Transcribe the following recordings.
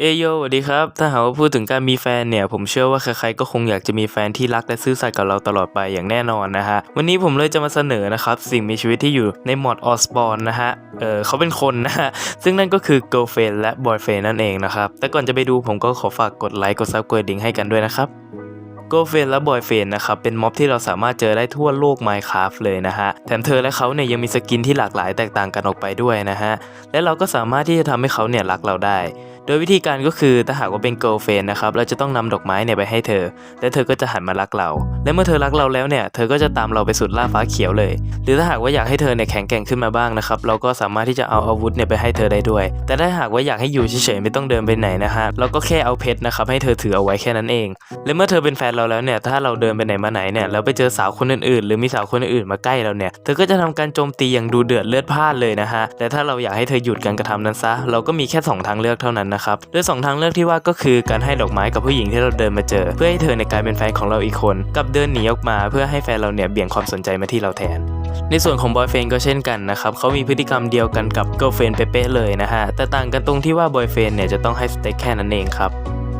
เอโยสวัสดีครับ ถ้าหากว่าพูดถึงการมีแฟนเนี่ย ผมเชื่อว่าใครๆก็คงอยากจะมีแฟนที่รักและซื่อสัตย์กับเราตลอดไปอย่างแน่นอนนะฮะ วันนี้ผมเลยจะมาเสนอนะครับ สิ่งมีชีวิตที่อยู่ในหมอดออสบอนนะฮะ เออเขาเป็นคนนะฮะ ซึ่งนั่นก็คือ girlfriend และ boyfriend นั่นเองนะครับ แต่ก่อนจะไปดูผมก็ขอฝากกดไลค์กดซับกดดิงให้กันด้วยนะครับ girlfriend และ boyfriend นะครับเป็นม็อบที่เราสามารถเจอได้ทั่วโลก Minecraft เลยนะฮะ แถมเธอและเขาเนี่ยยังมีสกินที่หลากหลายแตกต่างกันออกไปด้วยนะฮะ และเราก็สามารถที่จะทำให้เขาเนี่ยรักเราได้ โดยวิธีการก็คือถ้าหากว่าเป็น girlfriend นะครับเราจะต้องนำดอกไม้เนี่ยไปให้เธอ และเธอก็จะหันมารักเรา และเมื่อเธอรักเราแล้วเนี่ยเธอก็จะตามเราไปสุดล่าฟ้าเขียวเลย หรือถ้าหากว่าอยากให้เธอเนี่ยแข็งแกร่งขึ้นมาบ้างนะครับเราก็สามารถที่จะเอาอาวุธเนี่ยไปให้เธอได้ด้วย แต่ถ้าหากว่าอยากให้อยู่เฉยๆไม่ต้องเดินไปไหนนะฮะเราก็แค่เอาเพชรนะครับให้เธอถือเอาไว้แค่นั้นเอง และเมื่อเธอเป็นแฟนเราแล้วเนี่ยถ้าเราเดินไปไหนมาไหนเนี่ยแล้วไปเจอสาวคนอื่นๆ หรือมีสาวคนอื่นๆมาใกล้เราเนี่ยเธอก็จะทำการโจมตีอย่างดูเดือดเลือดพล่านเลยนะฮะและถ้าเราอยากให้เธอหยุดการกระทำนั้นซะเราก็มีแค่สองทางเลือกเท่านั้นนะครับ โดยสองทางเลือกที่ว่าก็คือการให้ดอกไม้กับผู้หญิงที่เราเดินมาเจอ เพื่อให้เธอในกลายเป็นแฟนของเราอีกคน กับเดินหนีออกมาเพื่อให้แฟนเราเนี่ยเบี่ยงความสนใจมาที่เราแทนในส่วนของบอยเฟนก็เช่นกันนะครับเขามีพฤติกรรมเดียวกันกับเกิร์ลเฟนเป๊ะเลยนะฮะ แต่ต่างกันตรงที่ว่าบอยเฟนเนี่ยจะต้องให้สเต็กแค่นั้นเองครับ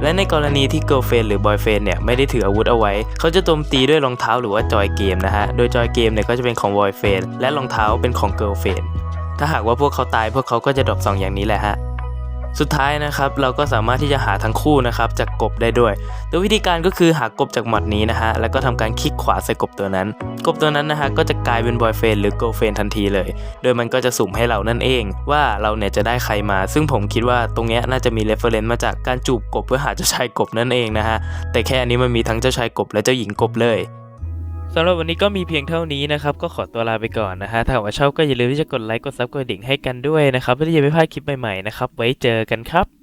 และในกรณีที่เกิร์ลเฟนหรือบอยเฟนเนี่ยไม่ได้ถืออาวุธเอาไว้ เขาจะโจมตีด้วยรองเท้าหรือว่าจอยเกมนะฮะ โดยจอยเกมเนี่ยก็จะเป็นของบอยเฟนและรองเท้าเป็นของเกิร์ลเฟนถ้าหากว่าพวกเขาตายพวกเขาก็จะดรอปสองอย่างนี้แหละฮะ สุดท้ายนะครับเราก็สามารถที่จะหาทั้งคู่นะครับจากกบได้ด้วย โดยวิธีการก็คือหากบจากหมัดนี้นะฮะแล้วก็ทำการคลิกขวาใส่กบตัวนั้น กบตัวนั้นนะฮะก็จะกลายเป็นบอยเฟนหรือโกเฟนทันทีเลย โดยมันก็จะสุ่มให้เรานั่นเอง ว่าเราเนี่ยจะได้ใครมา ซึ่งผมคิดว่าตรงเนี้ยน่าจะมีเรฟเฟรนซ์มาจากการจูบกบเพื่อหาเจ้าชายกบนั่นเองนะฮะแต่แค่อันนี้มันมีทั้งเจ้าชายกบและเจ้าหญิงกบเลย สำหรับวันนี้ก็มีเพียงเท่านี้นะครับ ก็ขอตัวลาไปก่อนนะฮะ ถ้าหากว่าชอบก็อย่าลืมที่จะกดไลค์ กดซับกดดิ่งให้กันด้วยนะครับ เพื่อที่จะไม่พลาดคลิปใหม่ๆนะครับ ไว้เจอกันครับ